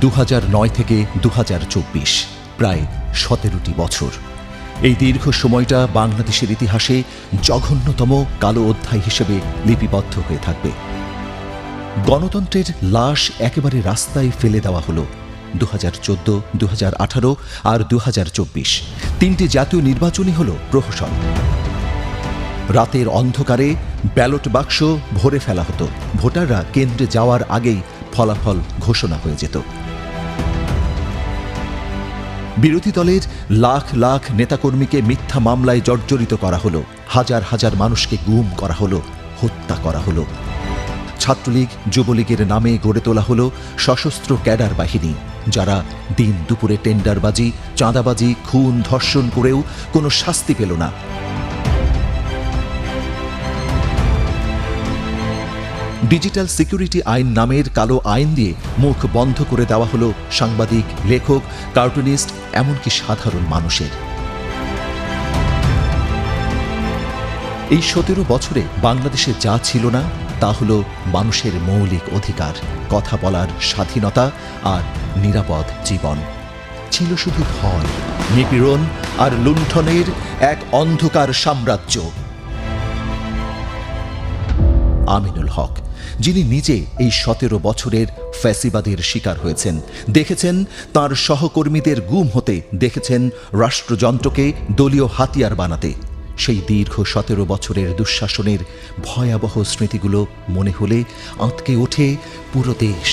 দু হাজার নয় থেকে দু হাজার চব্বিশ, প্রায় সতেরোটি বছর। এই দীর্ঘ সময়টা বাংলাদেশের ইতিহাসে জঘন্যতম কালো অধ্যায় হিসেবে লিপিবদ্ধ হয়ে থাকবে। গণতন্ত্রের লাশ একেবারে রাস্তায় ফেলে দেওয়া হলো দু হাজার চোদ্দ দু হাজার আঠারো আর দু হাজার চব্বিশ। তিনটি জাতীয় নির্বাচনই হল প্রহসন। রাতের অন্ধকারে ব্যালট বাক্স ভরে ফেলা হতো। ভোটাররা কেন্দ্রে যাওয়ার আগেই ফলাফল ঘোষণা হয়ে যেত। বিরোধী দলের লাখ লাখ নেতাকর্মীকে মিথ্যা মামলায় জর্জরিত করা হলো। হাজার হাজার মানুষকে গুম করা হলো, হত্যা করা হলো। ছাত্রলীগ, যুবলীগের নামে গড়ে তোলা হলো সশস্ত্র ক্যাডার বাহিনী, যারা দিন দুপুরে টেন্ডারবাজি, চাঁদাবাজি, খুন, ধর্ষণ করেও কোনো শাস্তি পেল না। ডিজিটাল সিকিউরিটি আইন নামের কালো আইন দিয়ে মুখ বন্ধ করে দেওয়া হলো সাংবাদিক, লেখক, কার্টুনিস্ট, এমনকি সাধারণ মানুষের। এই সতেরো বছরে বাংলাদেশে যা ছিল না, তা হলো মানুষের মৌলিক অধিকার, কথা বলার স্বাধীনতা আর নিরাপদ জীবন। ছিল শুধু ভয়, নিপীড়ন আর লুণ্ঠনের এক অন্ধকার সাম্রাজ্য। আমিনুল হক যিনি নিজে এই সতেরো বছরের ফ্যাসিবাদের শিকার হয়েছেন। দেখেছেন, তার সহকর্মীদের গুম হতে দেখেছেন রাষ্ট্রযন্ত্রকে দলীয় হাতিয়ার বানাতে। সেই দীর্ঘ সতেরো বছরের দুঃশাসনের ভয়াবহ স্মৃতিগুলো মনে হলে আঁতকে ওঠে পুরো দেশ।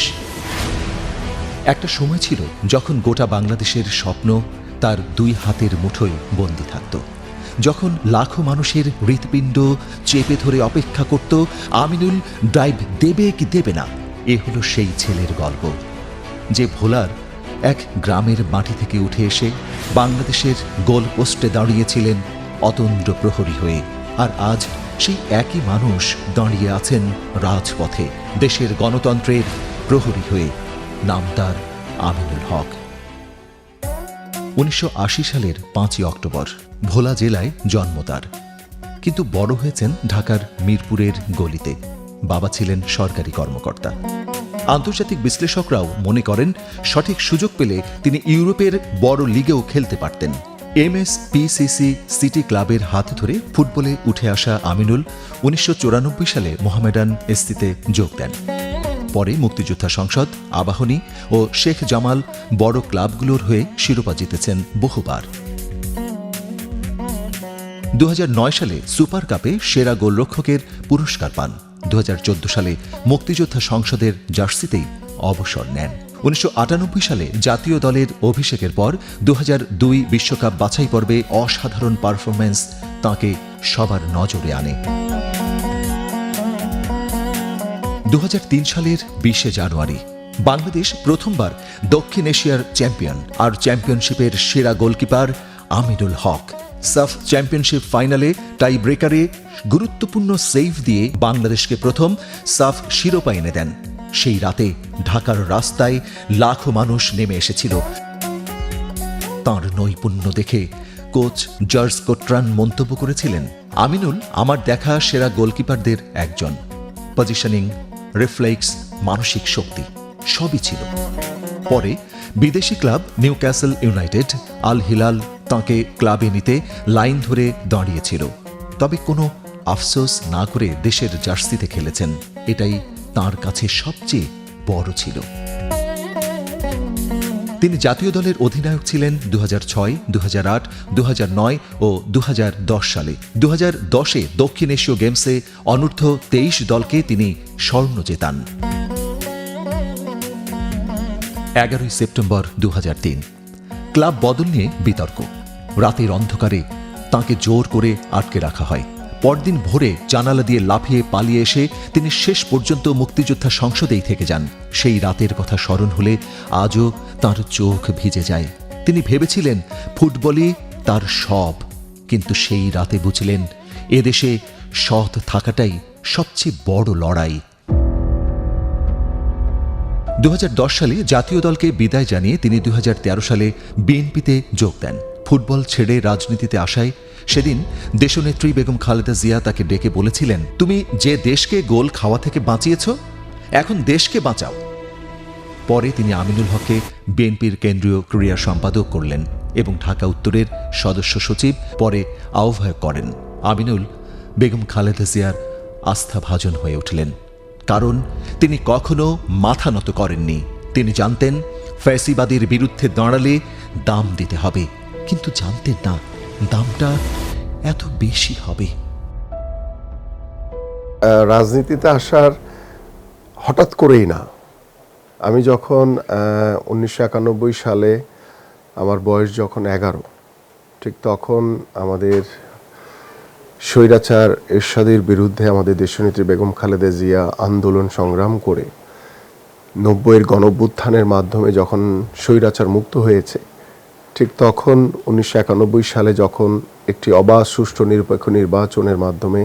একটা সময় ছিল যখন গোটা বাংলাদেশের স্বপ্ন তার দুই হাতের মুঠোয় বন্দি থাকত। যখন লাখো মানুষের হৃৎপিণ্ড চেপে ধরে অপেক্ষা করত, আমিনুল ড্রাইভ দেবে কি দেবে না, এ হলো সেই ছেলের গল্প। যে ভোলার এক গ্রামের মাটি থেকে উঠে এসে বাংলাদেশের গোল পোস্টে দাঁড়িয়েছিলেন অতন্দ্র প্রহরী হয়ে, আর আজ সেই একই মানুষ দাঁড়িয়ে আছেন রাজপথে, দেশের গণতন্ত্রের প্রহরী হয়ে, নাম তার আমিনুল হক। উনিশশো আশি সালের পাঁচই অক্টোবর, ভোলা জেলায় জন্ম তার। কিন্তু বড় হয়েছেন ঢাকার মিরপুরের গলিতে। বাবা ছিলেন সরকারি কর্মকর্তা। আন্তর্জাতিক বিশ্লেষকরাও মনে করেন, সঠিক সুযোগ পেলে তিনি ইউরোপের বড় লিগেও খেলতে পারতেন। এম এস পিসিসি সিটি ক্লাবের হাত ধরে ফুটবলে উঠে আসা আমিনুল উনিশশো চুরানব্বই সালে মোহামেডান এসসিতে যোগ দেন। পরে মুক্তিযোদ্ধা সংসদ, আবাহনী ও শেখ জামাল বড় ক্লাবগুলোর হয়ে শিরোপা জিতেছেন বহুবার। দু হাজার নয় সালে সুপার কাপে সেরা গোলরক্ষকের পুরস্কার পান। দু হাজার চোদ্দ সালে মুক্তিযোদ্ধা সংসদের জার্সিতেই অবসর নেন। উনিশশো আটানব্বই সালে জাতীয় দলের অভিষেকের পর দু বিশ্বকাপ বাছাই পর্বে অসাধারণ পারফরম্যান্স তাঁকে সবার নজরে আনে। দু হাজার তিন সালের বিশে জানুয়ারি, বাংলাদেশ প্রথমবার দক্ষিণ এশিয়ার চ্যাম্পিয়ন আর চ্যাম্পিয়নশিপের সেরা গোলকিপার আমিনুল হক। সাফ চ্যাম্পিয়নশিপ ফাইনালে টাই ব্রেকারে গুরুত্বপূর্ণ সেভ দিয়ে বাংলাদেশকে প্রথম সাফ শিরোপা এনে দেন। সেই রাতে ঢাকার রাস্তায় লাখো মানুষ নেমে এসেছিল। তাঁর নৈপুণ্য দেখে কোচ জর্জ কোট্রান মন্তব্য করেছিলেন, আমিনুল আমার দেখা সেরা গোলকিপারদের একজন। পজিশনিং রিফ্লেক্স মানসিক শক্তি, সবই ছিল। পরে বিদেশি club Newcastle United, Al Hilal তাঁকে ক্লাবে নিতে লাইন ধরে দাঁড়িয়েছিল। তবে কোনো আফসোস না করে দেশের জার্সিতে খেলেছেন। এটাই তার কাছে সবচেয়ে বড় ছিল। তিনি জাতীয় দলের অধিনায়ক ছিলেন দু হাজার ছয় দু হাজার আট দু হাজার নয় ও দু হাজার দশ সালে। দু হাজার দশে দক্ষিণ এশীয় গেমসে অনূর্ধ্ব তেইশ দলকে তিনি স্বর্ণ জেতান। এগারোই সেপ্টেম্বর দু হাজার তিন। ক্লাব বদল নিয়ে বিতর্ক। রাতের অন্ধকারে তাকে জোর করে আটকে রাখা হয়। পরদিন ভোরে জানালা দিয়ে লাফিয়ে পালিয়ে এসে তিনি শেষ পর্যন্ত মুক্তিযোদ্ধা সংসদেই থেকে যান। সেই রাতের কথা স্মরণ হলে আজও তার চোখ ভিজে যায়। তিনি ভেবেছিলেন, ফুটবলই তার সব। কিন্তু সেই রাতে বুঝলেন, এদেশে সৎ থাকাটাই সবচেয়ে বড় লড়াই। দু হাজার দশ সালে জাতীয় দলকে বিদায় জানিয়ে তিনি দু হাজার তেরো সালে বিএনপিতে যোগ দেন। ফুটবল ছেড়ে রাজনীতিতে আসায় সেদিন দেশনেত্রী বেগম খালেদা জিয়া তাকে ডেকে বলেছিলেন, তুমি যে দেশকে গোল খাওয়া থেকে বাঁচিয়েছ, এখন দেশকে বাঁচাও। পরে তিনি আমিনুল হককে বিএনপির কেন্দ্রীয় ক্রীড়া সম্পাদক করলেন এবং ঢাকা উত্তরের সদস্য সচিব পরে আহ্বায়ক করেন। আমিনুল বেগম খালেদা জিয়ার আস্থাভাজন হয়ে উঠলেন। কারণ তিনি কখনো মাথা নত করেননি। তিনি জানতেন, ফ্যাসিবাদের বিরুদ্ধে দাঁড়ালে দাম দিতে হবে। কিন্তু জানতেন না দামটা এত বেশি হবে। রাজনীতিতে আসার হঠাৎ করেই না। আমি যখন উনিশশো একানব্বই সালে আমার বয়স যখন এগারো, ঠিক তখন আমাদের স্বৈরাচার এরশাদের বিরুদ্ধে আমাদের দেশনেত্রী বেগম খালেদা জিয়া আন্দোলন সংগ্রাম করে নব্বইয়ের গণভ্যুত্থানের মাধ্যমে যখন স্বৈরাচার মুক্ত হয়েছে ঠিক তখন উনিশশো একানব্বই সালে যখন একটি অবাধ সুষ্ঠু নিরপেক্ষ নির্বাচনের মাধ্যমে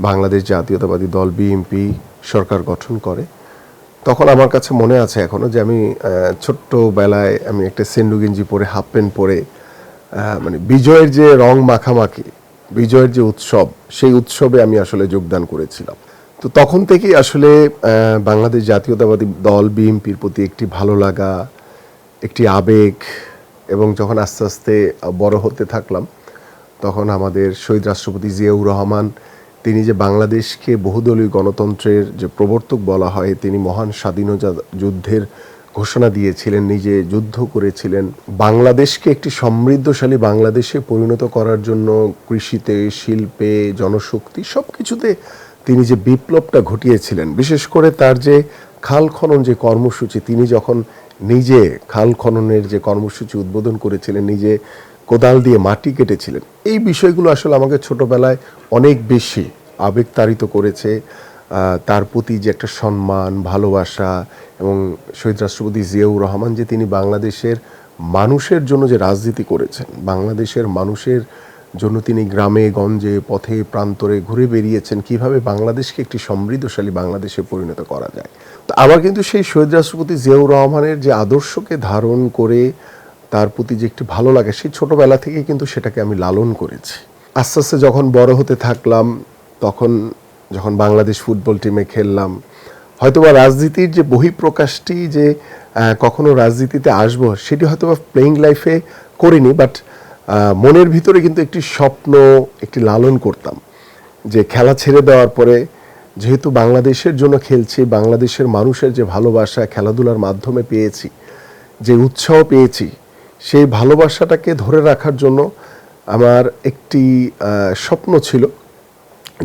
বাংলাদেশ জাতীয়তাবাদী দল বিএনপি সরকার গঠন করে তখন আমার কাছে মনে আছে এখনও যে আমি আহ, ছোট্টবেলায় আমি একটা সেন্ডু গেঞ্জি পরে হাফ প্যান্ট পরে মানে বিজয়ের যে রং মাখামাখি বিজয়ের যে উৎসব সেই উৎসবে আমি আসলে যোগদান করেছিলাম। তো তখন থেকেই আসলে বাংলাদেশ জাতীয়তাবাদী দল বিএনপির প্রতি একটি ভালো লাগা একটি আবেগ এবং যখন আস্তে আস্তে বড় হতে থাকলাম, তখন আমাদের শহীদ রাষ্ট্রপতি জিয়াউর রহমান, তিনি যে বাংলাদেশকে বহুদলীয় গণতন্ত্রের যে প্রবর্তক বলা হয়, তিনি মহান স্বাধীনতা যুদ্ধের ঘোষণা দিয়েছিলেন, নিজে যুদ্ধ করেছিলেন। বাংলাদেশকে একটি সমৃদ্ধশালী বাংলাদেশে পরিণত করার জন্য কৃষিতে, শিল্পে, জনশক্তি সব কিছুতে তিনি যে বিপ্লবটা ঘটিয়েছিলেন, বিশেষ করে তার যে খাল খনন যে কর্মসূচি, তিনি যখন নিজে খাল খননের যে কর্মসূচি উদ্বোধন করেছিলেন, নিজে কোদাল দিয়ে মাটি কেটেছিলেন, এই বিষয়গুলো আসলে আমাকে ছোটবেলায় অনেক বেশি আবেগতাড়িত করেছে। তার প্রতি যে একটা সম্মান, ভালোবাসা এবং শহীদ রাষ্ট্রপতি জিয়াউর রহমান যে তিনি বাংলাদেশের মানুষের জন্য যে রাজনীতি করেছেন, বাংলাদেশের মানুষের জন্য তিনি গ্রামে, গঞ্জে, পথে, প্রান্তরে ঘুরে বেরিয়েছেন। কীভাবে বাংলাদেশকে একটি সমৃদ্ধশালী বাংলাদেশে পরিণত করা যায়? তো আবার কিন্তু সেই শহীদ রাষ্ট্রপতি জিয়াউর রহমানের যে আদর্শকে ধারণ করে তার প্রতি যে একটি ভালো লাগে, সেই ছোটবেলা থেকে কিন্তু সেটাকে আমি লালন করেছি। আস্তে আস্তে যখন বড় হতে থাকলাম, তখন যখন বাংলাদেশ ফুটবল টিমে খেললাম, হয়তোবা রাজনীতির যে বহিঃপ্রকাশটি যে কখনো রাজনীতিতে আসব, সেটি হয়তোবা প্লেইং লাইফে করিনি বাট মনের ভিতরে কিন্তু একটি স্বপ্ন, একটি লালন করতাম যে খেলা ছেড়ে দেওয়ার পরে যেহেতু বাংলাদেশের জন্য খেলছি, বাংলাদেশের মানুষের যে ভালোবাসা খেলাধুলার মাধ্যমে পেয়েছি, যে উৎসাহ পেয়েছি, সেই ভালোবাসাটাকে ধরে রাখার জন্য আমার একটি স্বপ্ন ছিল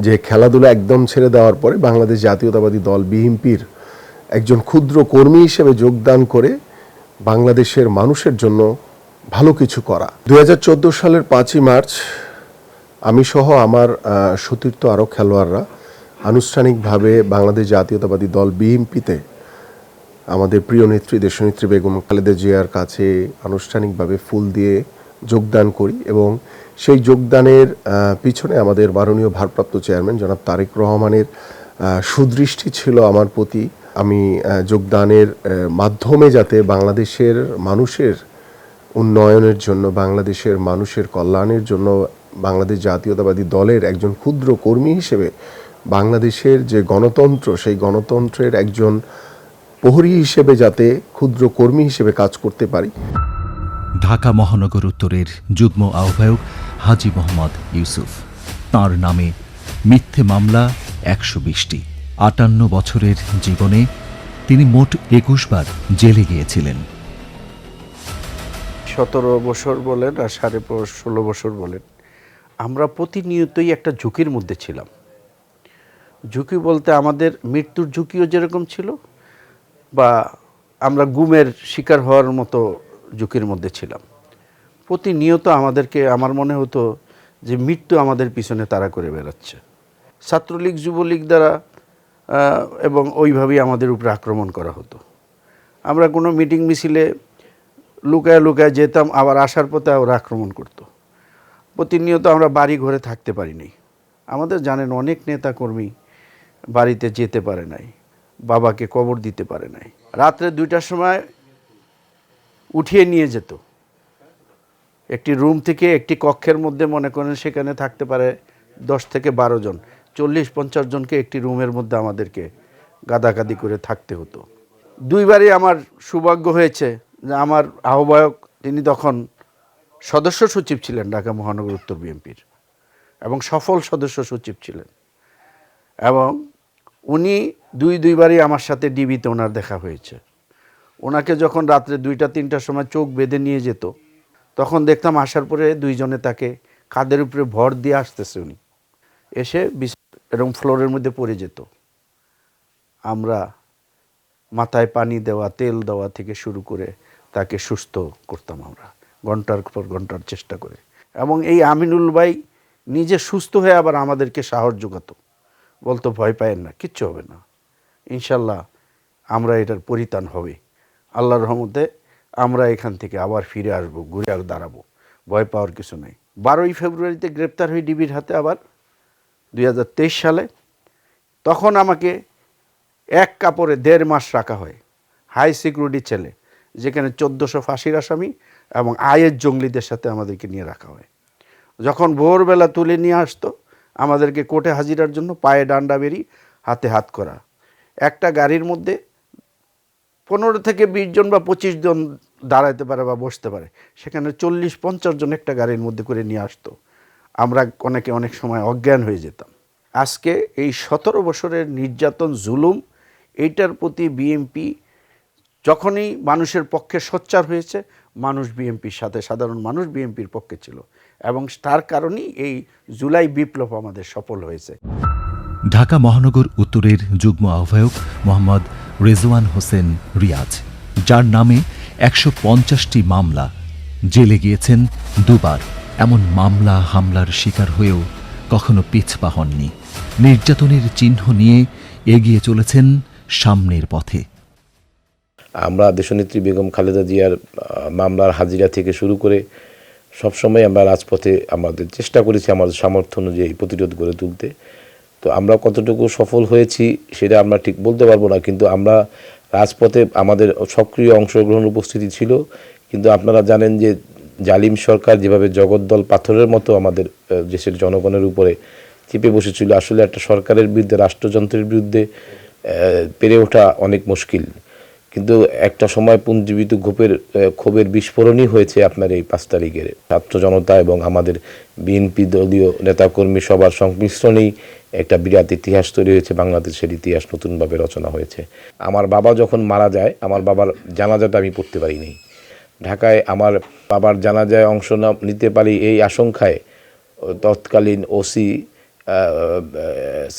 যে খেলাধুলা একদম ছেড়ে দেওয়ার পরে বাংলাদেশ জাতীয়তাবাদী দল বিএনপির একজন ক্ষুদ্র কর্মী হিসেবে যোগদান করে বাংলাদেশের মানুষের জন্য ভালো কিছু করা। দু হাজার চোদ্দ সালের পাঁচই মার্চ আমি সহ আমার সতীর্থ আরও খেলোয়াড়রা আনুষ্ঠানিকভাবে বাংলাদেশ জাতীয়তাবাদী দল বিএনপিতে আমাদের প্রিয় নেত্রী দেশনেত্রী বেগম খালেদা জিয়ার কাছে আনুষ্ঠানিকভাবে ফুল দিয়ে যোগদান করি এবং সেই যোগদানের পিছনে আমাদের মাননীয় ভারপ্রাপ্ত চেয়ারম্যান জনাব তারেক রহমানের সুদৃষ্টি ছিল আমার প্রতি। আমি যোগদানের মাধ্যমে যাতে বাংলাদেশের মানুষের উন্নয়নের জন্য, বাংলাদেশের মানুষের কল্যাণের জন্য, বাংলাদেশ জাতীয়তাবাদী দলের একজন ক্ষুদ্র কর্মী হিসেবে বাংলাদেশের যে গণতন্ত্র, সেই গণতন্ত্রের একজন প্রহরী হিসেবে যাতে ক্ষুদ্র কর্মী হিসেবে কাজ করতে পারি। ঢাকা মহানগর উত্তরের যুগ্ম আহ্বায়ক হাজি মোহাম্মদ ইউসুফ। তার নামে মিথ্যে মামলা একশো বিশটি। আটান্ন বছরের জীবনে তিনি মোট একুশবার জেলে গিয়েছিলেন। সতেরো বছর বলেন আর সাড়ে ষোলো বছর বলেন, আমরা প্রতিনিয়তই একটা ঝুঁকির মধ্যে ছিলাম। ঝুঁকি বলতে আমাদের মৃত্যুর ঝুঁকিও যেরকম ছিল বা আমরা গুমের শিকার হওয়ার মতো ঝুঁকির মধ্যে ছিলাম। প্রতিনিয়ত আমাদেরকে, আমার মনে হতো যে মৃত্যু আমাদের পিছনে তারা করে বেড়াচ্ছে। ছাত্রলীগ, যুবলীগ দ্বারা এবং ওইভাবেই আমাদের উপরে আক্রমণ করা হতো। আমরা কোনো মিটিং মিছিলে লুকায় লুকায় যেতাম, আবার আসার পথে ওরা আক্রমণ করতো। প্রতিনিয়ত আমরা বাড়ি ঘরে থাকতে পারিনি। আমাদের জানেন অনেক নেতা কর্মী বাড়িতে যেতে পারে নাই, বাবাকে কবর দিতে পারে নাই। রাত্রে দুইটার সময় উঠিয়ে নিয়ে যেত। একটি রুম থেকে একটি কক্ষের মধ্যে মনে করেন সেখানে থাকতে পারে দশ থেকে বারো জন, চল্লিশ, পঞ্চাশ জনকে একটি রুমের মধ্যে আমাদেরকে গাদাগাদি করে থাকতে হতো। দুইবারই আমার সৌভাগ্য হয়েছে যে আমার আহ্বায়ক তিনি তখন সদস্য সচিব ছিলেন ঢাকা মহানগর উত্তর বিএনপির এবং সফল সদস্য সচিব ছিলেন। এবং উনি দুই দুইবারই আমার সাথে ডিবিতে ওনার দেখা হয়েছে। ওনাকে যখন রাত্রে দুইটা তিনটার সময় চোখ বেঁধে নিয়ে যেত, তখন দেখতাম আসার পরে দুইজনে তাকে কাদের উপরে ভর দিয়ে আসতেছে উনি। এসে বিছ- এরকম ফ্লোরের মধ্যে পড়ে যেত। আমরা মাথায় পানি দেওয়া, তেল দেওয়া থেকে শুরু করে তাকে সুস্থ করতাম আমরা, ঘণ্টার পর ঘণ্টার চেষ্টা করে। এবং এই আমিনুল ভাই নিজে সুস্থ হয়ে আবার আমাদেরকে সাহস যোগাতো। বলতো, ভয় পায়েন না, কিচ্ছু হবে না। ইনশাল্লাহ আমরা এটার পরিত্রাণ হবে। আল্লাহর রহমতে আমরা এখান থেকে আবার ফিরে আসব, ঘুরে আর দাঁড়াবো। ভয় পাওয়ার কিছু নেই। বারোই ফেব্রুয়ারিতে গ্রেপ্তার হই ডিবির হাতে আবার দু হাজার তেইশ সালে তখন আমাকে এক কাপড়ে দেড় মাস রাখা হয়, হাই সিকিউরিটি ছেলে। যেখানে চোদ্দোশো ফাঁসির আসামি এবং আয়ের জঙ্গলিদের সাথে আমাদেরকে নিয়ে রাখা হয়। যখন ভোরবেলা তুলে নিয়ে আসতো, আমাদেরকে কোর্টে হাজিরার জন্য পায়ে ডান্ডা বেরি হাতে হাত করা। একটা গাড়ির মধ্যে পনেরো থেকে বিশ জন বা পঁচিশ জন দাঁড়াইতে পারে বা বসতে পারে, সেখানে চল্লিশ, পঞ্চাশ জন একটা গাড়ির মধ্যে করে নিয়ে আসতো। আমরা অনেকে অনেক সময় অজ্ঞান হয়ে যেতাম। আজকে এই সতেরো বছরের নির্যাতন, জুলুম, এইটার প্রতি বিএমপি যখনই মানুষের পক্ষে সোচ্চার হয়েছে, মানুষ বিএমপির সাথে, সাধারণ মানুষ বিএমপির পক্ষে ছিল। এবং তার কারণেই এই জুলাই বিপ্লব আমাদের সফল হয়েছে। ঢাকা মহানগর উত্তরের যুগ্ম আহ্বায়ক মোহাম্মদ রেজওয়ান হোসেন রিয়াজ, যার নামে একশো পঞ্চাশটি মামলা, জেলে গিয়েছেন দুবার। এমন মামলা হামলার শিকার হয়েও কখনো পিছপা হননি। নির্যাতনের চিহ্ন নিয়ে এগিয়ে চলেছেন সামনের পথে। আমরা দেশনেত্রী বেগম খালেদা জিয়ার মামলার হাজিরা থেকে শুরু করে সবসময় আমরা রাজপথে আমাদের চেষ্টা করেছি আমাদের সামর্থ্য অনুযায়ী প্রতিরোধ গড়ে তুলতে। তো আমরা কতটুকু সফল হয়েছি সেটা আমরা ঠিক বলতে পারব না, কিন্তু আমরা রাজপথে আমাদের সক্রিয় অংশগ্রহণ উপস্থিতি ছিল। কিন্তু আপনারা জানেন যে জালিম সরকার যেভাবে জগদ্দল পাথরের মতো আমাদের দেশের জনগণের উপরে চেপে বসেছিল, আসলে একটা সরকারের বিরুদ্ধে, রাষ্ট্রযন্ত্রের বিরুদ্ধে পেরে ওঠা অনেক মুশকিল। কিন্তু একটা সময় পুঞ্জীবিত ক্ষোভের ক্ষোভের বিস্ফোরণই হয়েছে আপনার এই পাঁচ তারিখের ছাত্র জনতা এবং আমাদের বিএনপি দলীয় নেতাকর্মী সবার সংমিশ্রণেই একটা বিরাট ইতিহাস তৈরি হয়েছে, বাংলাদেশের ইতিহাস নতুনভাবে রচনা হয়েছে। আমার বাবা যখন মারা যায়, আমার বাবার জানাজাটা আমি পড়তে পারিনি। ঢাকায় আমার বাবার জানাজায় অংশ না, নিতে পারি এই আশঙ্কায় তৎকালীন ওসি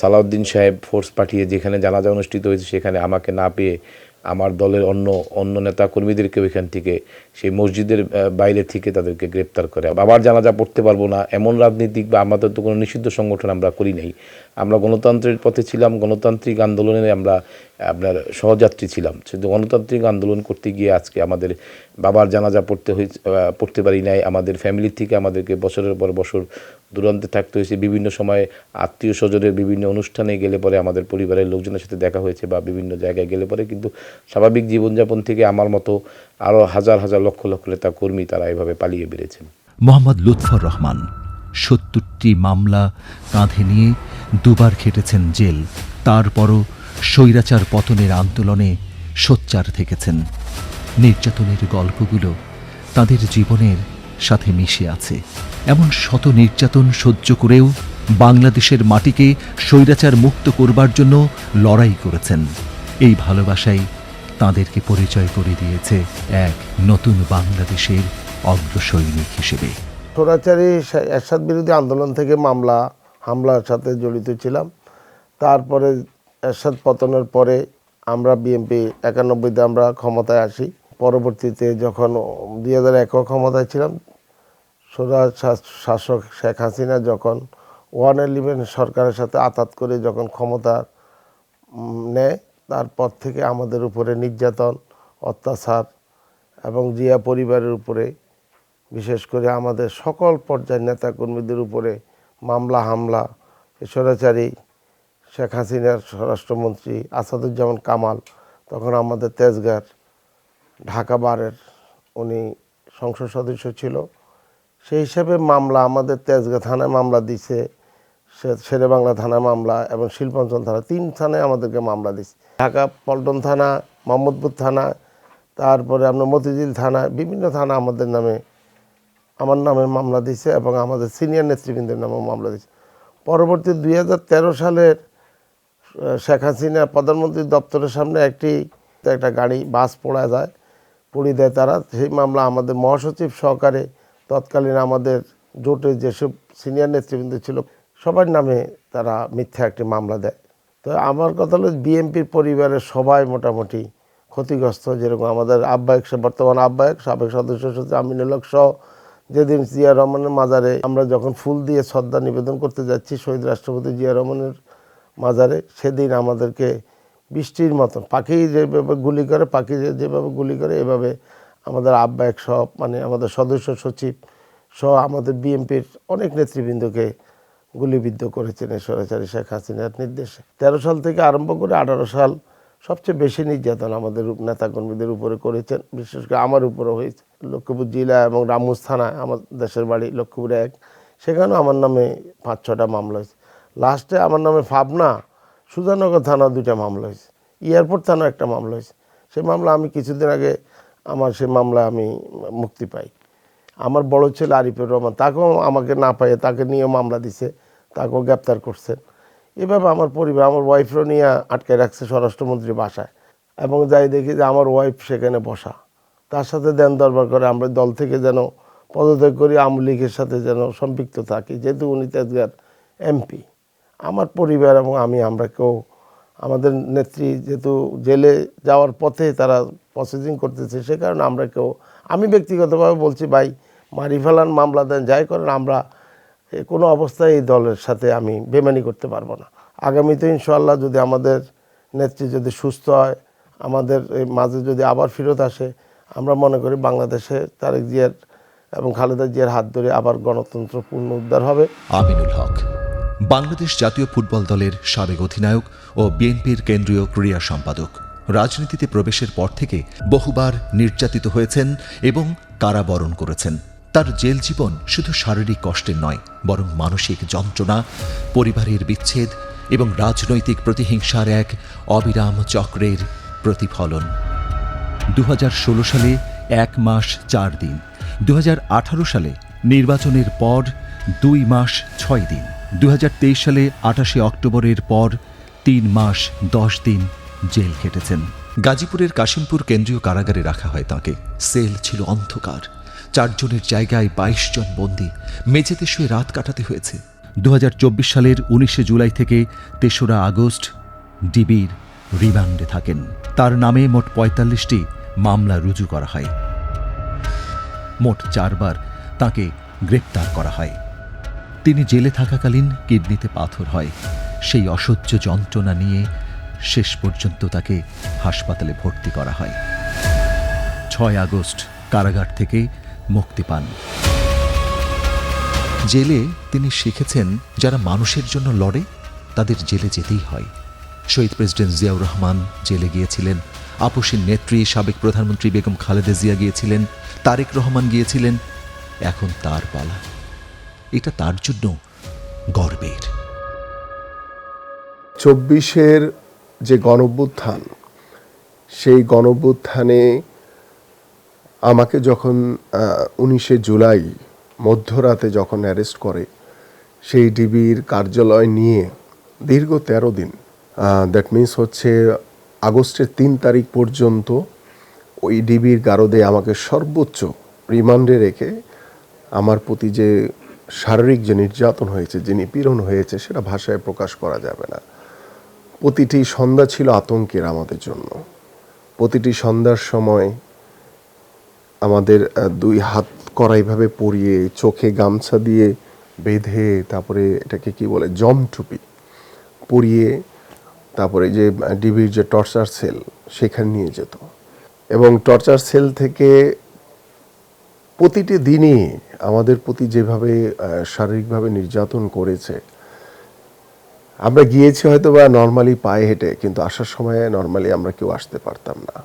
সালাউদ্দিন সাহেব ফোর্স পাঠিয়ে যেখানে জানাজা অনুষ্ঠিত হয়েছে, সেখানে আমাকে না পেয়ে আমার দলের অন্য অন্য নেতা কর্মীদেরকে ওইখান থেকে, সেই মসজিদের বাইরে থেকে তাদেরকে গ্রেপ্তার করে। জানা জানাজা পড়তে পারব না। এমন রাজনীতিক বা আমাদের তো কোনো নিষিদ্ধ সংগঠন আমরা করি নাই। আমরা গণতন্ত্রের পথে ছিলাম, গণতান্ত্রিক আন্দোলনে আমরা, আপনার সহযাত্রী ছিলাম। কিন্তু গণতান্ত্রিক আন্দোলন করতে গিয়ে আজকে আমাদের বাবার জানাজা পড়তে হয়েছে পড়তে পারি নাই। আমাদের ফ্যামিলি থেকে আমাদেরকে বছরের পর বছর দূরান্তে থাকতে হয়েছে। বিভিন্ন সময়ে আত্মীয় স্বজনের বিভিন্ন অনুষ্ঠানে গেলে পরে আমাদের পরিবারের লোকজনের সাথে দেখা হয়েছে বা বিভিন্ন জায়গায় গেলে পরে কিন্তু স্বাভাবিক জীবনযাপন থেকে আমার মতো আরও হাজার হাজার লক্ষ লক্ষ নেতা কর্মী তারা এভাবে পালিয়ে বেড়েছেন। মোহাম্মদ লুৎফর রহমান সত্তরটি মামলা কাঁধে নিয়ে দুবার খেটেছেন জেল। তারপরও স্বৈরাচার পতনের আন্দোলনে সোচ্চার থেকেছেন। নির্যাতনের গল্পগুলো তাদের জীবনের সাথে মিশে আছে। এমন শত নির্যাতন সহ্য করেও বাংলাদেশের মাটিকে স্বৈরাচার মুক্ত করবার জন্য লড়াই করেছেন। এই ভালোবাসাই তাদেরকে পরিচয় করে দিয়েছে এক নতুন বাংলাদেশের অগ্রসৈনিক হিসেবে। স্বৈরাচারী এরশাদ বিরোধী আন্দোলন থেকে মামলা, হামলার সাথে জড়িত ছিলাম। তারপরে এরশাদ পতনের পরে আমরা বিএনপি একানব্বইতে আমরা ক্ষমতায় আসি। পরবর্তীতে যখন দুই হাজার একও ক্ষমতায় ছিলাম সোজা শাসক শেখ হাসিনা যখন ওয়ান ইলেভেন সরকারের সাথে আতাত করে যখন ক্ষমতা নেয়, তারপর থেকে আমাদের উপরে নির্যাতন, অত্যাচার এবং জিয়া পরিবারের উপরে বিশেষ করে আমাদের সকল পর্যায়ের নেতাকর্মীদের উপরে মামলা, হামলা স্বৈরাচারী শেখ হাসিনার স্বরাষ্ট্রমন্ত্রী আসাদুজ্জামান কামাল, তখন আমাদের তেজগার ঢাকা বারের উনি সংসদ সদস্য ছিল। সেই হিসাবে মামলা, আমাদের তেজগাঁ থানায় মামলা দিছে শেরে বাংলা থানায় মামলা এবং শিল্পাঞ্চল থানা তিন থানায় আমাদেরকে মামলা দিছে। ঢাকা পল্টন থানা মোহাম্মদপুর থানা, তারপরে আপনার মতিঝিল থানা, বিভিন্ন থানা আমাদের নামে আমার নামে মামলা দিছে এবং আমাদের সিনিয়র নেতৃবৃন্দের নামেও মামলা দিয়েছে। পরবর্তী দুই হাজার তেরো সালের শেখ হাসিনা প্রধানমন্ত্রীর দপ্তরের সামনে একটি, একটা গাড়ি, বাস পোড়া যায় পুড়ি দেয় তারা। সেই মামলা আমাদের মহাসচিব সহকারে তৎকালীন আমাদের জোটের যেসব সিনিয়র নেতৃবৃন্দ ছিল, সবার নামে তারা মিথ্যা একটি মামলা দেয়। তো আমার কথা হলো বিএনপির পরিবারের সবাই মোটামুটি ক্ষতিগ্রস্ত, যেরকম আমাদের আহ্বায়ক বর্তমান আহ্বায়ক, সাবেক সদস্য সচিব আমিনুল হক সহ যেদিন জিয়া রহমানের মাজারে আমরা যখন ফুল দিয়ে শ্রদ্ধা নিবেদন করতে যাচ্ছি শহীদ রাষ্ট্রপতি জিয়া রহমানের মাজারে, সেদিন আমাদেরকে বৃষ্টির মতন, পাখি যেভাবে গুলি করে, পাখি যেভাবে গুলি করে, এভাবে আমাদের আহ্বায়ক সব মানে আমাদের সদস্য সচিব সহ আমাদের বিএনপির অনেক নেতৃবৃন্দকে গুলিবিদ্ধ করেছেন এই সরাচারী শেখ হাসিনার নির্দেশে। তেরো সাল থেকে আরম্ভ করে আঠারো সাল সবচেয়ে বেশি নির্যাতন আমাদের উপ- নেতাকর্মীদের উপরে করেছেন, বিশেষ করে আমার উপরে হয়েছে। লক্ষ্মীপুর জেলা এবং রামুজ থানায় আমার দেশের বাড়ি লক্ষ্মীপুরে এক, সেখানেও আমার নামে পাঁচ ছটা মামলা হয়েছে। লাস্টে আমার নামে ফাবনা, সুজানগর থানা দুইটা মামলা হয়েছে। এয়ারপোর্ট থানা একটা মামলা হয়েছে। সেই মামলা আমি কিছুদিন আগে, আমার সেই মামলা আমি মুক্তি পাই। আমার বড় ছেলে আরিফুর রহমান, তাকেও আমাকে না পাইয়ে তাকে নিয়ে মামলা দিছে, তাকেও গ্রেপ্তার করছেন এভাবে আমার পরিবার, আমার ওয়াইফরও নিয়ে আটকে রাখছে স্বরাষ্ট্রমন্ত্রী বাসায়। এবং যাই দেখি যে আমার ওয়াইফ সেখানে বসা। তার সাথে দেন দরবার করে আমরা দল থেকে যেন পদত্যাগ করি, আওয়ামী লীগের সাথে যেন সম্পৃক্ত থাকি। যেহেতু উনি তেজগার এমপি আমার পরিবার এবং আমি, আমরা কেউ, আমাদের নেত্রী যেহেতু জেলে যাওয়ার পথে তারা প্রসেসিং করতেছে, সে কারণে আমরা কেউ, আমি ব্যক্তিগতভাবে বলছি, ভাই, মারি ফেলান, মামলা দেন, যাই করেন, আমরা কোনো অবস্থায় এই দলের সাথে আমি বেমানি করতে পারব না। আগামীতে ইনশাল্লাহ যদি আমাদের নেত্রী যদি সুস্থ হয়, আমাদের মাঝে যদি আবার ফেরত আসে, আমরা মনে করি বাংলাদেশে তারেক জিয়ার এবং খালেদা জিয়ার হাত ধরে আবার গণতন্ত্র পূর্ণ উদ্ধার হবে। আমিনুল হক, বাংলাদেশ জাতীয় ফুটবল দলের সাবেক অধিনায়ক ও বিএনপির কেন্দ্রীয় ক্রীড়া সম্পাদক। রাজনীতিতে প্রবেশের পর থেকে বহুবার নির্যাতিত হয়েছেন এবং কারাবরণ করেছেন। তার জেল জীবন শুধু শারীরিক কষ্টের নয়, বরং মানসিক যন্ত্রণা, পরিবারের বিচ্ছেদ এবং রাজনৈতিক প্রতিহিংসার এক অবিরাম চক্রের প্রতিফলন। দু হাজার ষোলো সালে এক মাস চার দিন দু হাজার আঠারো সালে নির্বাচনের পর দুই মাস ছয় দিন দু হাজার তেইশ সালে আঠাশে অক্টোবরের পর তিন মাস দশ দিন জেল খেটেছেন। গাজীপুরের কাশিমপুর কেন্দ্রীয় কারাগারে রাখা হয় তাকে। সেল ছিল অন্ধকার। চারজনের জায়গায় বাইশ জন বন্দী। মেঝেতে শুয়ে রাত কাটাতে হয়েছে। দুহাজার চব্বিশ সালের উনিশে জুলাই থেকে তেসরা আগস্ট ডিবির রিমান্ডে থাকেন। তার নামে মোট পঁয়তাল্লিশটি মামলা রুজু করা হয়। মোট চারবার তাকে গ্রেপ্তার করা হয়। তিনি জেলে থাকাকালীন কিডনিতে পাথর হয়। সেই অসহ্য যন্ত্রণা নিয়ে শেষ পর্যন্ত তাকে হাসপাতালে ভর্তি করা হয়। ছয় আগস্ট কারাগার থেকে মুক্তি পান। জেলে তিনি শিখেছেন যারা মানুষের জন্য লড়ে, তাদের জেলে যেতেই হয়। শহীদ প্রেসিডেন্ট জিয়াউর রহমান জেলে গিয়েছিলেন আপসীর নেত্রী, সাবেক প্রধানমন্ত্রী বেগম খালেদা জিয়া গিয়েছিলেন, তারেক রহমান গিয়েছিলেন, এখন তার পালা। এটা তার জন্য গর্বের। চব্বিশের যে গণভ্যুত্থান সেই গণভ্যুত্থানে আমাকে যখন উনিশে জুলাই মধ্যরাতে যখন অ্যারেস্ট করে, সেই ডিবির কার্যালয় নিয়ে দীর্ঘ তেরো দিন দ্যাট মিন্স হচ্ছে আগস্টের তিন তারিখ পর্যন্ত ওই ডিবির গারদে আমাকে সর্বোচ্চ রিমান্ডে রেখে আমার প্রতি যে শারীরিক যে নির্যাতন হয়েছে যে নিপীড়ন হয়েছে, সেটা ভাষায় প্রকাশ করা যাবে না। প্রতিটি সন্ধ্যা ছিল আতঙ্কের আমাদের জন্য। প্রতিটি সন্ধ্যার সময় আমাদের দুই হাত কড়াইভাবে পরিয়ে চোখে গামছা দিয়ে বেঁধে তারপরে এটাকে কি বলে, জম টুপি পরিয়ে তারপরে যে ডিবির যে টর্চার সেল সেখানে নিয়ে যেত। এবং টর্চার সেল থেকে প্রতিটি দিনই আমাদের প্রতি যেভাবে শারীরিকভাবে নির্যাতন করেছে, আমরা গিয়েছি হয়তো বা নর্মালি পায়ে হেঁটে, কিন্তু আসার সময় নর্মালি আমরা কেউ আসতে পারতাম না।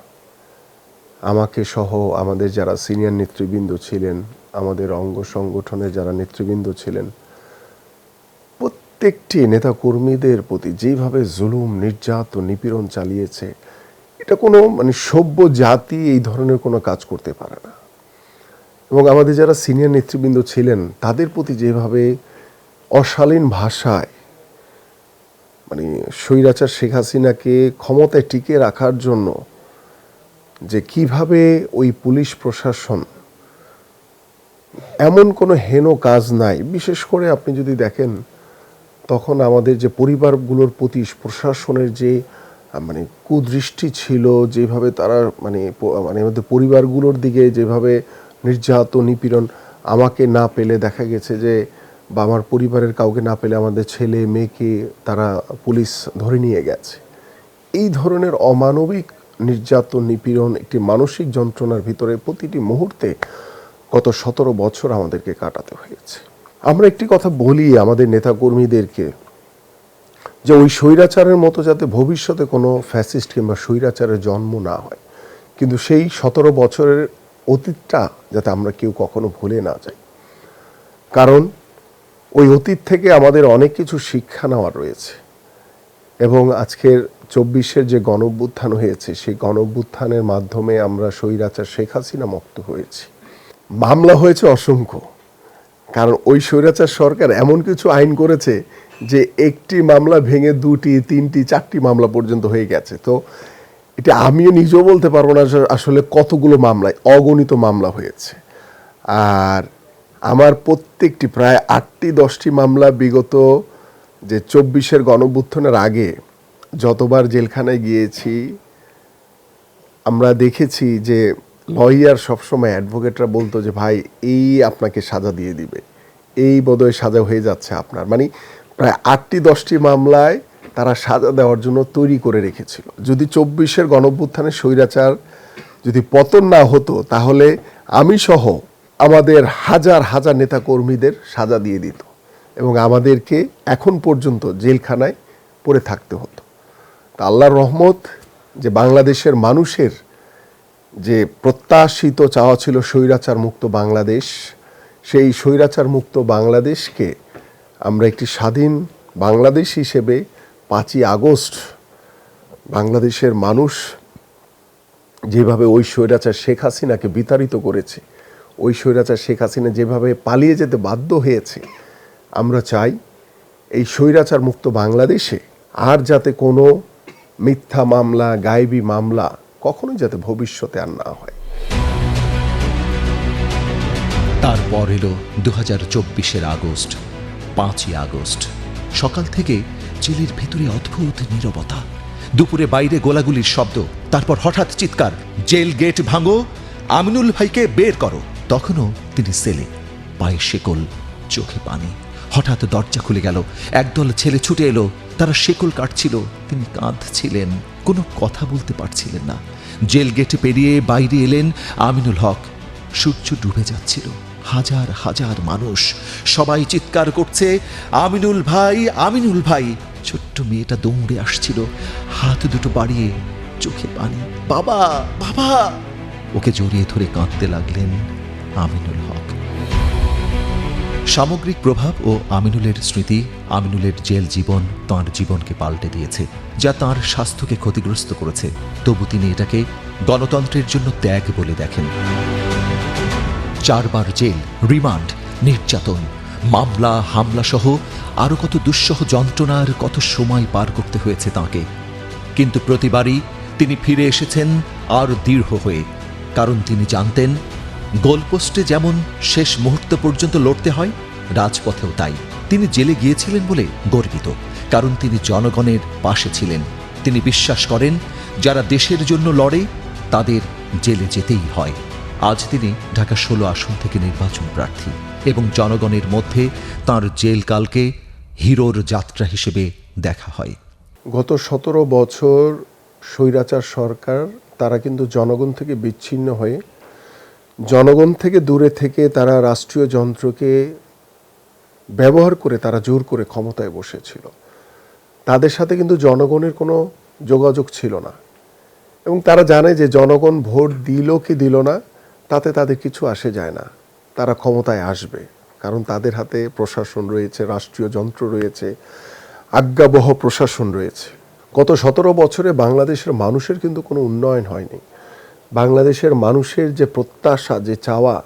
আমাকে সহ আমাদের যারা সিনিয়র নেতৃবৃন্দ ছিলেন, আমাদের অঙ্গ সংগঠনের যারা নেতৃবৃন্দ ছিলেন, প্রত্যেকটি নেতা কর্মীদের প্রতি যেভাবে জুলুম, নির্যাতন, নিপীড়ন চালিয়েছে, এটা কোনো মানে সভ্য জাতি এই ধরনের কোনো কাজ করতে পারে না। এবং আমাদের যারা সিনিয়র নেতৃবৃন্দ ছিলেন, তাদের প্রতি যেভাবে অশালীন ভাষায় মানে স্বৈরাচার শেখ হাসিনাকে ক্ষমতায় টিকে রাখার জন্য যে কীভাবে ওই পুলিশ প্রশাসন এমন কোনো হেন কাজ নাই। বিশেষ করে আপনি যদি দেখেন, তখন আমাদের যে পরিবারগুলোর প্রতি প্রশাসনের যে মানে কুদৃষ্টি ছিল, যেভাবে তারা মানে মানে আমাদের পরিবারগুলোর দিকে যেভাবে নির্যাতন নিপীড়ন আমাকে না পেলে দেখা গেছে যে, বা আমার পরিবারের কাউকে না পেলে আমাদের ছেলে, মেয়েকে তারা পুলিশ ধরে নিয়ে গেছে। এই ধরনের অমানবিক নির্যাতন, নিপীড়ন একটি মানসিক যন্ত্রণার ভিতরে প্রতিটি মুহূর্তে গত সতেরো বছর আমাদেরকে কাটাতে হয়েছে। আমরা একটি কথা বলি আমাদের নেতাকর্মীদেরকে যে ওই স্বৈরাচারের মতো যাতে ভবিষ্যতে কোনো ফ্যাসিস্ট কিংবা স্বৈরাচারের জন্ম না হয়। কিন্তু সেই সতেরো বছরের অতীতটা যাতে আমরা কেউ কখনো ভুলে না যাই। কারণ ওই অতীত থেকে আমাদের অনেক কিছু শিক্ষা নেওয়ার রয়েছে এবং আজকের চব্বিশের যে গণঅভ্যুত্থান হয়েছে, সেই গণঅভ্যুত্থানের মাধ্যমে আমরা স্বৈরাচার শেখ হাসিনা মুক্ত হয়েছি। মামলা হয়েছে অসংখ্য। কারণ ওই স্বৈরাচার সরকার এমন কিছু আইন করেছে যে একটি মামলা ভেঙে দুটি, তিনটি, চারটি মামলা পর্যন্ত হয়ে গেছে। তো এটা আমিও নিজেও বলতে পারব না আসলে কতগুলো মামলায় অগণিত মামলা হয়েছে। আর আমার প্রত্যেকটি, প্রায় আটটি, দশটি মামলা বিগত যে চব্বিশের গণভ্যুত্থানের আগে যতবার জেলখানায় গিয়েছি, আমরা দেখেছি যে লয়ার সবসময় অ্যাডভোকেটরা বলতো যে, ভাই, এই আপনাকে সাজা দিয়ে দিবে। এই বোধহয় সাজা হয়ে যাচ্ছে আপনার। মানে প্রায় আটটি দশটি মামলায় তারা সাজা দেওয়ার জন্য তৈরি করে রেখেছিল। যদি চব্বিশের গণভ্যুত্থানের স্বৈরাচার যদি পতন না হতো, তাহলে আমি সহ আমাদের হাজার হাজার নেতা কর্মীদের সাজা দিয়ে দিত এবং আমাদেরকে এখন পর্যন্ত জেলখানায় পড়ে থাকতে হতো। তা আল্লাহর রহমত যে বাংলাদেশের মানুষের যে প্রত্যাশিত চাওয়া ছিল স্বৈরাচার মুক্ত বাংলাদেশ, সেই স্বৈরাচার মুক্ত বাংলাদেশকে আমরা একটি স্বাধীন বাংলাদেশ হিসেবে পাঁচই আগস্ট বাংলাদেশের মানুষ যেভাবে ওই স্বৈরাচার শেখ হাসিনাকে বিতাড়িত করেছে, ওই স্বৈরাচার শেখ হাসিনা যেভাবে পালিয়ে যেতে বাধ্য হয়েছে, আমরা চাই এই স্বৈরাচার মুক্ত বাংলাদেশে আর যাতে কোনো মিথ্যা মামলা, গায়েবী মামলা কখনোই যাতে ভবিষ্যতে আর না হয়। তারপর এলো দু হাজার চব্বিশের আগস্ট, পাঁচই আগস্ট। সকাল থেকে জেলের ভেতরে অদ্ভুত নীরবতা। দুপুরে বাইরে গোলাগুলির শব্দ, তারপর হঠাৎ চিৎকার, জেল গেট ভাঙো, আমিনুল ভাইকে বের করো। তখনও তিনি সেলে, পায়ে শেকল, চোখে পানি। হঠাৎ দরজা খুলে গেল। একদল ছেলে ছুটে এলো। তারা শেকল কাটছিল। তিনি কাঁদছিলেন। কোনো কথা বলতে পারছিলেন না। জেল গেট পেরিয়ে বাইরে এলেন আমিনুল হক। সূর্য ডুবে যাচ্ছিল। হাজার হাজার মানুষ। সবাই চিৎকার করছে, আমিনুল ভাই আমিনুল ভাই! ছোট্ট মেয়েটা দৌড়ে আসছিল। হাত দুটো বাড়িয়ে চোখে পানি। বাবা বাবা! ওকে জড়িয়ে ধরে কাঁদতে লাগলেন আমিনুল হক। সামগ্রিক প্রভাব ও আমিনুলের স্মৃতি, আমিনুলের জেল জীবন তাঁর জীবনকে পাল্টে দিয়েছে, যা তাঁর স্বাস্থ্যকে ক্ষতিগ্রস্ত করেছে। তবু তিনি এটাকে গণতন্ত্রের জন্য ত্যাগ বলে দেখেন। চারবার জেল, রিমান্ড, নির্যাতন, মামলা হামলা সহ আরও কত দুঃসহ যন্ত্রণার কত সময় পার করতে হয়েছে তাকে। কিন্তু প্রতিবারই তিনি ফিরে এসেছেন আর দৃঢ় হয়ে, কারণ তিনি জানতেন গোলপোস্টে যেমন শেষ মুহূর্ত পর্যন্ত লড়তে হয়, রাজপথেও তাই। তিনি জেলে গিয়েছিলেন বলে গর্বিত, কারণ তিনি জনগণের পাশে ছিলেন। তিনি বিশ্বাস করেন, যারা দেশের জন্য লড়ে, তাদের জেলে যেতেই হয়। আজ তিনি ঢাকা ষোলো আসন থেকে নির্বাচন প্রার্থী এবং জনগণের মধ্যে তার জেলকালকে হিরোর যাত্রা হিসেবে দেখা হয়। গত সতেরো বছর স্বৈরাচার সরকার, তারা কিন্তু জনগণ থেকে বিচ্ছিন্ন হয়ে জনগণ থেকে দূরে থেকে তারা রাষ্ট্রীয় যন্ত্রকে ব্যবহার করে তারা জোর করে ক্ষমতায় বসেছিল। তাদের সাথে কিন্তু জনগণের কোনো যোগাযোগ ছিল না। এবং তারা জানে যে জনগণ ভোট দিল কি দিল না, তাতে তাদের কিছু আসে যায় না। তারা ক্ষমতায় আসবে, কারণ তাদের হাতে প্রশাসন রয়েছে, রাষ্ট্রীয় যন্ত্র রয়েছে, আজ্ঞাবহ প্রশাসন রয়েছে। গত সতেরো বছরে বাংলাদেশের মানুষের কিন্তু কোনো উন্নয়ন হয়নি। বাংলাদেশের মানুষের যে প্রত্যাশা, যে চাওয়া,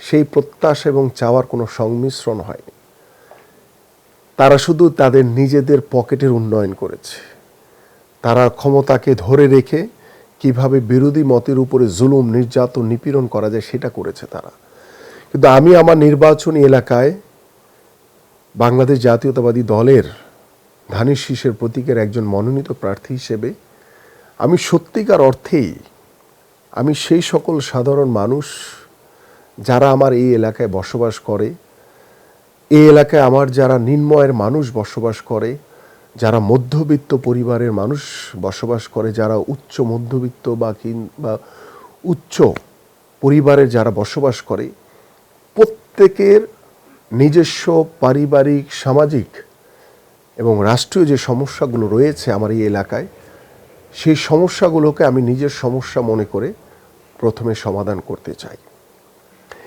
সেই প্রত্যাশা এবং চাওয়ার কোনো সংমিশ্রণ হয়নি। তারা শুধু তাদের নিজেদের পকেটের উন্নয়ন করেছে। তারা ক্ষমতাকে ধরে রেখে কীভাবে বিরোধী মতের উপরে জুলুম, নির্যাতন, নিপীড়ন করা যায় সেটা করেছে তারা। কিন্তু আমি আমার নির্বাচনী এলাকায় বাংলাদেশ জাতীয়তাবাদী দলের ধানের শীষের প্রতীকের একজন মনোনীত প্রার্থী হিসেবে আমি সত্যিকার অর্থেই আমি সেই সকল সাধারণ মানুষ যারা আমার এই এলাকায় বসবাস করে, এই এলাকায় আমার যারা নিম্নয়ের মানুষ বসবাস করে, যারা মধ্যবিত্ত পরিবারের মানুষ বসবাস করে, যারা উচ্চ মধ্যবিত্ত বা কিংবা উচ্চ পরিবারের যারা বসবাস করে, প্রত্যেকের নিজস্ব পারিবারিক, সামাজিক এবং রাষ্ট্রীয় যে সমস্যাগুলো রয়েছে আমার এই এলাকায়, সেই সমস্যাগুলোকে আমি নিজের সমস্যা মনে করে প্রথমে সমাধান করতে চাই।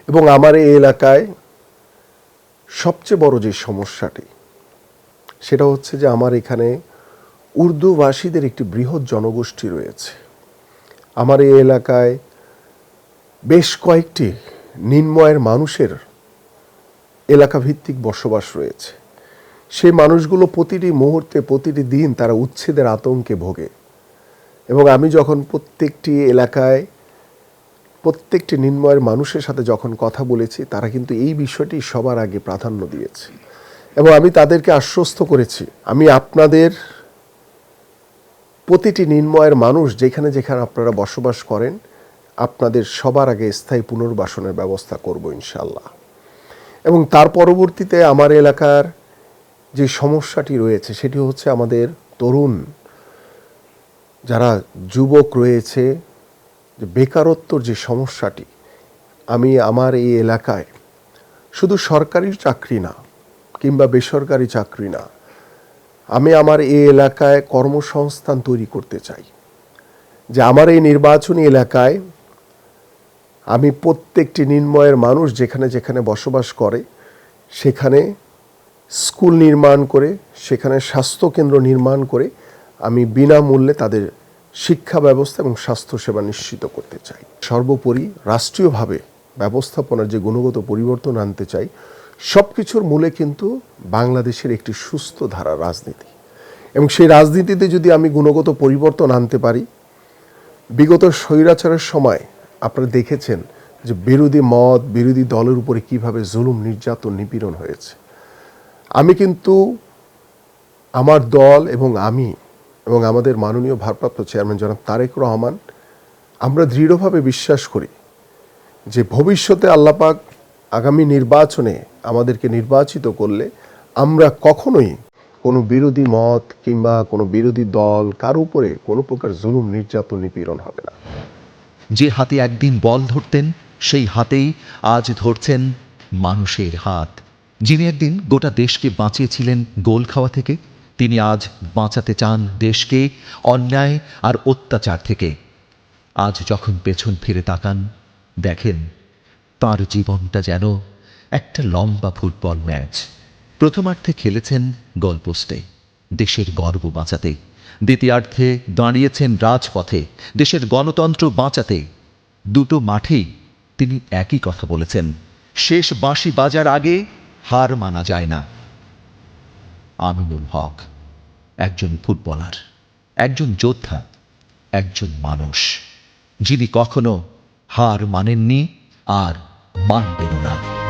এবং আমার এই এলাকায় সবচেয়ে বড় যে সমস্যাটি, সেটা হচ্ছে যে আমার এখানে উর্দুভাষীদের একটি বৃহৎ জনগোষ্ঠী রয়েছে। আমার এই এলাকায় বেশ কয়েকটি নিম্নয়ের মানুষের এলাকা ভিত্তিক বসবাস রয়েছে। সেই মানুষগুলো প্রতিটি মুহূর্তে, প্রতিটি দিন তারা উচ্ছেদের আতঙ্কে ভোগে। এবং আমি যখন প্রত্যেকটি এলাকায় প্রত্যেকটি নিম্নয়ের মানুষের সাথে যখন কথা বলেছি, তারা কিন্তু এই বিষয়টি সবার আগে প্রাধান্য দিয়েছে। এবং আমি তাদেরকে আশ্বস্ত করেছি। আমি আপনাদের প্রতিটি নিম্নয়ের মানুষ যেখানে যেখানে আপনারা বসবাস করেন, আপনাদের সবার আগে স্থায়ী পুনর্বাসনের ব্যবস্থা করব ইনশাল্লাহ এবং তার পরবর্তীতে আমার এলাকার যে সমস্যাটি রয়েছে, সেটি হচ্ছে আমাদের তরুণ যারা যুবক রয়েছে যে বেকারত্বর যে সমস্যাটি, আমি আমার এই এলাকায় শুধু সরকারি চাকরি না, কিংবা বেসরকারি চাকরি না, আমি আমার এই এলাকায় কর্মসংস্থান তৈরি করতে চাই। যে আমার এই নির্বাচনী এলাকায় আমি প্রত্যেকটি নির্ময়ের মানুষ যেখানে যেখানে বসবাস করে, সেখানে স্কুল নির্মাণ করে, সেখানে স্বাস্থ্যকেন্দ্র নির্মাণ করে, আমি বিনামূল্যে তাদের শিক্ষা ব্যবস্থা এবং স্বাস্থ্যসেবা নিশ্চিত করতে চাই। সর্বোপরি রাষ্ট্রীয়ভাবে ব্যবস্থাপনার যে গুণগত পরিবর্তন আনতে চাই সব কিছুর মূলে কিন্তু বাংলাদেশের একটি সুস্থ ধারা রাজনীতি। এবং সেই রাজনীতিতে যদি আমি গুণগত পরিবর্তন আনতে পারি, বিগত স্বৈরাচারের সময় আপনারা দেখেছেন যে বিরোধী মত, বিরোধী দলের উপরে কীভাবে জুলুম, নির্যাতন, নিপীড়ন হয়েছে। আমি কিন্তু আমার দল এবং আমি এবং আমাদের মাননীয় ভারপ্রাপ্ত চেয়ারম্যান জনাব তারেক রহমান, আমরা দৃঢ়ভাবে বিশ্বাস করি যে ভবিষ্যতে আল্লাপাক আগামী নির্বাচনে আমাদেরকে নির্বাচিত করলে আমরা কখনোই কোনো বিরোধী মত কিংবা কোনো বিরোধী দল কার উপরে কোনো প্রকার জুলুম, নির্যাতন, নিপীড়ন হবে না। যে হাতে একদিন বল ধরতেন, সেই হাতেই আজ ধরছেন মানুষের হাত। যিনি একদিন গোটা দেশকে বাঁচিয়েছিলেন গোল খাওয়া থেকে তিনি আজ বাঁচাতে চান দেশকে, অন্যায় আর অত্যাচার থেকে। আজ যখন পেছন ফিরে তাকান, দেখেন তার জীবনটা যেন একটা লম্বা ফুটবল ম্যাচ। প্রথমার্ধে খেলেছেন গোলপোস্টে, দেশের গর্ব বাঁচাতে। দ্বিতীয়ার্ধে দাঁড়িয়েছেন রাজপথে, দেশের গণতন্ত্র বাঁচাতে। দুটো মাঠেই তিনি একই কথা বলেছেন, শেষ বাঁশি বাজার আগে হার মানা যায় না। আমিনুল হক, একজন ফুটবলার, একজন যোদ্ধা, একজন মানুষ, যিনি কখনো হার মানেননি আর মানবেন না।